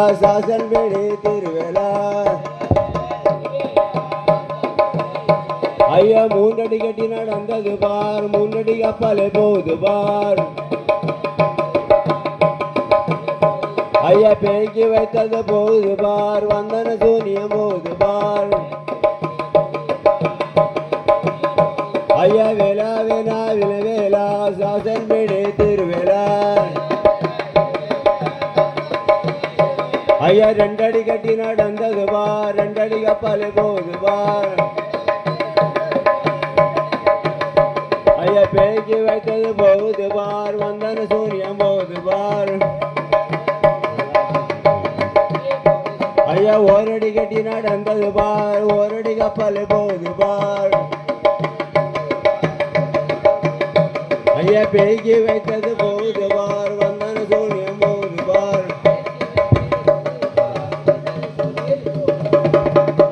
சாசன் வேடி திருவேலா. ஐயா மூன்றடி கட்டி நடந்தது பார். மூன்றடி கப்பலே போகுது பார். ஐயா பேக்கி வைத்தது போகுது பார். வந்தன சூனியம் போகுது பார். ஐயா வேலா வேலா வில வேலா. சாசன் வேடி திரு ஐயா ரெண்டடி கட்டி நடந்தது வா ரெண்டடி கப்பால் போகுது வா. ஐயா பேக்கி வைத்தது போகுது பார் வந்தன சூரியம் போகுது பார். ஐயா ஓரடி கட்டி நடந்தது பார் ஓரடி கப்பால் போகுது பார். ஐயா பேக்கி வைத்தது போகுது பார் வந்தன சூரியம் thank you.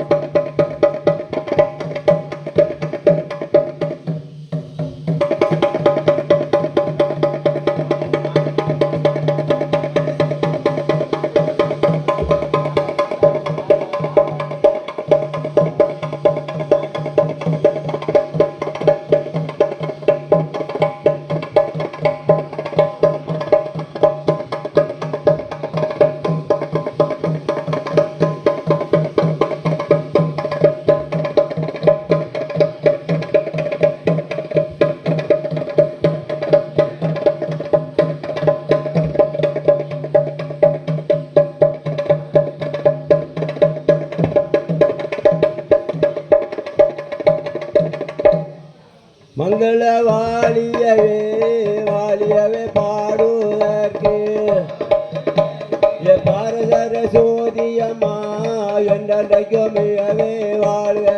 மங்கள வாழியவே வாழியவே பாடுவதற்கு பாரதர சோதியம்மா என்றைக்கும் வாழ்வே வாழ்க.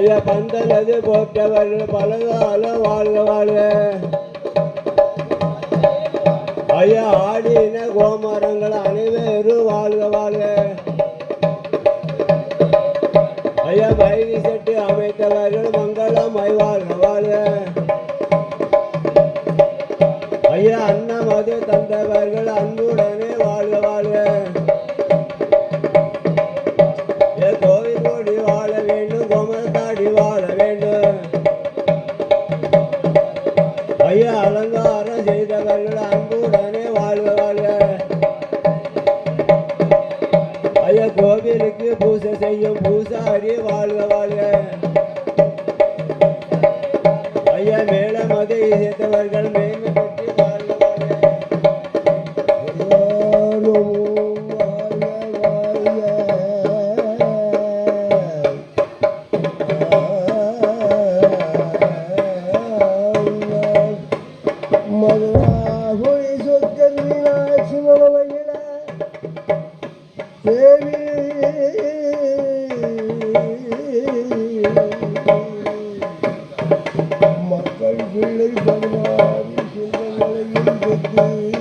ஐயா பந்தலது போட்டவர் பலதால வாழ்க வாழ்க ஐயா ஆடின கோமரங்கள் அனைவரும் வாழ்க வாழ்க ஐயா வைகை செட்டு அமைத்தவர்கள் மங்களம் வாழ்க வாழ்க ஐயா அன்னமது தந்தவர்கள் அன்புடன் ஐயா கோவிலுக்கு பூசை செய்யும் பூசாரி வாழ்க வாழ்க ஐயா மேல மேலமதை சேர்த்தவர்கள் மேன்மை பெற்று தேவி மக்கள் பிள்ளை பகவான் சிந்தனையில்